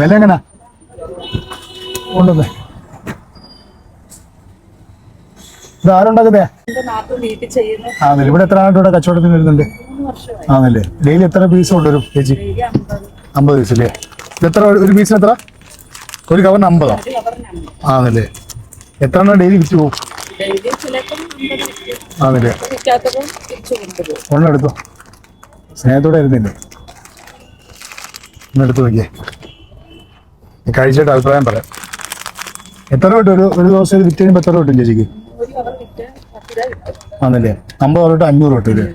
വില എങ്ങനാ? കൊണ്ടുവന്നേ. ഇത് ആരുണ്ടാക്കുന്നേ? ആണല്ലേ. ഇവിടെ എത്ര ആളുടെ ഇവിടെ കച്ചവടത്തിന് വരുന്നുണ്ട്? ആണല്ലേ. ഡെയിലി എത്ര പീസ് കൊണ്ടുവരും ചേച്ചി? അമ്പത്. പീസ് അല്ലേ ഇതെത്ര എത്ര ഒരു പീസിന് എത്ര? ഒരു കവറിന് അമ്പതാ? ആണല്ലേ. എത്ര എണ്ണം ഡെയിലി വിറ്റ് പോകും? ആണല്ലേ. ഒന്നെടുത്തോ സ്നേഹത്തോടെ ഇരുന്നില്ലേ? ഒന്നെടുത്ത് നോക്കിയേ. കഴിച്ചിട്ട് അഭിപ്രായം പറയാം. എത്ര കിട്ടും ഒരു ഒരു ദിവസം ഒരു വിറ്റ് കഴിയുമ്പോൾ എത്ര കിട്ടും ചേച്ചിക്ക്? ആണല്ലേ? അമ്പത് തൊട്ട് അഞ്ഞൂറ് രൂപ കിട്ടും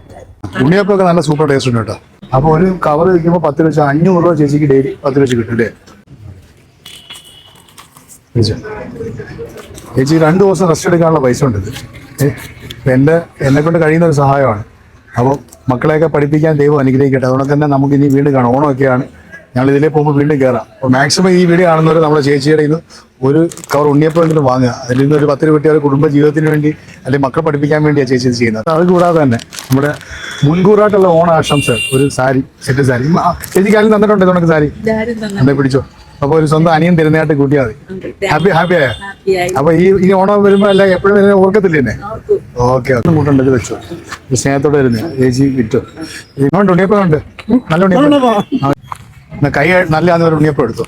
ഉണ്ണിയപ്പൊക്കെ നല്ല സൂപ്പർ ടേസ്റ്റ് ഉണ്ട് കേട്ടോ. അപ്പോൾ ഒരു കവർ വിൽക്കുമ്പോൾ പത്ത് ലക്ഷം അഞ്ഞൂറ് രൂപ ചേച്ചിക്ക് ഡെയിലി പത്ത് ലക്ഷം കിട്ടും അല്ലേ? ചേച്ചി രണ്ടു ദിവസം റെസ്റ്റ് എടുക്കാനുള്ള പൈസ ഉണ്ട് എന്റെ എന്നെ കൊണ്ട് കഴിയുന്ന ഒരു സഹായമാണ്. അപ്പോൾ മക്കളെയൊക്കെ പഠിപ്പിക്കാൻ ദൈവം അനുഗ്രഹിക്കട്ടെ. അതുകൊണ്ട് തന്നെ നമുക്ക് ഇനി വീണ്ടും കാണാം. ഓണമൊക്കെയാണ്. ഞങ്ങൾ ഇതിലേ പോകുമ്പോൾ വീണ്ടും കയറാം അപ്പോൾ മാക്സിമം ഈ വീഡിയോ കാണുന്നവർ നമ്മുടെ ചേച്ചിയുടെ ഇന്ന് ഒരു കവർ ഉണ്ണിയപ്പോഴെങ്കിലും വാങ്ങുക. അതിൽ നിന്ന് ഒരു പത്ത് രൂപ കിട്ടിയ കുടുംബ ജീവിതത്തിന് വേണ്ടി അല്ലെങ്കിൽ മക്കളെ പഠിപ്പിക്കാൻ വേണ്ടിയാണ് ചേച്ചി ഇത് ചെയ്യുന്നത്. അത് കൂടാതെ തന്നെ നമ്മുടെ മുൻകൂറായിട്ടുള്ള ഓണ ആശംസ ഒരു സാരി സെറ്റ് സാരി. ചേച്ചിക്ക് ആരും തന്നിട്ടുണ്ട് നമുക്ക് സാരി? എന്നെ പിടിച്ചോ. അപ്പൊ ഒരു സ്വന്തം അനിയൻ തരുന്നതായിട്ട് കൂട്ടിയാൽ മതി. ഹാപ്പി ഹാപ്പി ആയ? അപ്പൊ ഈ ഇനി ഓണം വരുമ്പോ അല്ല എപ്പോഴും വരുന്ന ഓർക്കത്തില്ലേ എന്നെ? ഓക്കെ ഒന്നും കൂട്ടുണ്ടെങ്കിൽ വെച്ചോ. സ്നേഹത്തോടെ വരുന്നേ. ചേച്ചി വിറ്റോ. ഇങ്ങോട്ട് ഉണ്ണിയപ്പം ഉണ്ട് നല്ല ഉണ്ണിയപ്പം. കൈ നല്ല ആദ്യം ഒരു ഉണ്ണിയപ്പം എടുത്തു?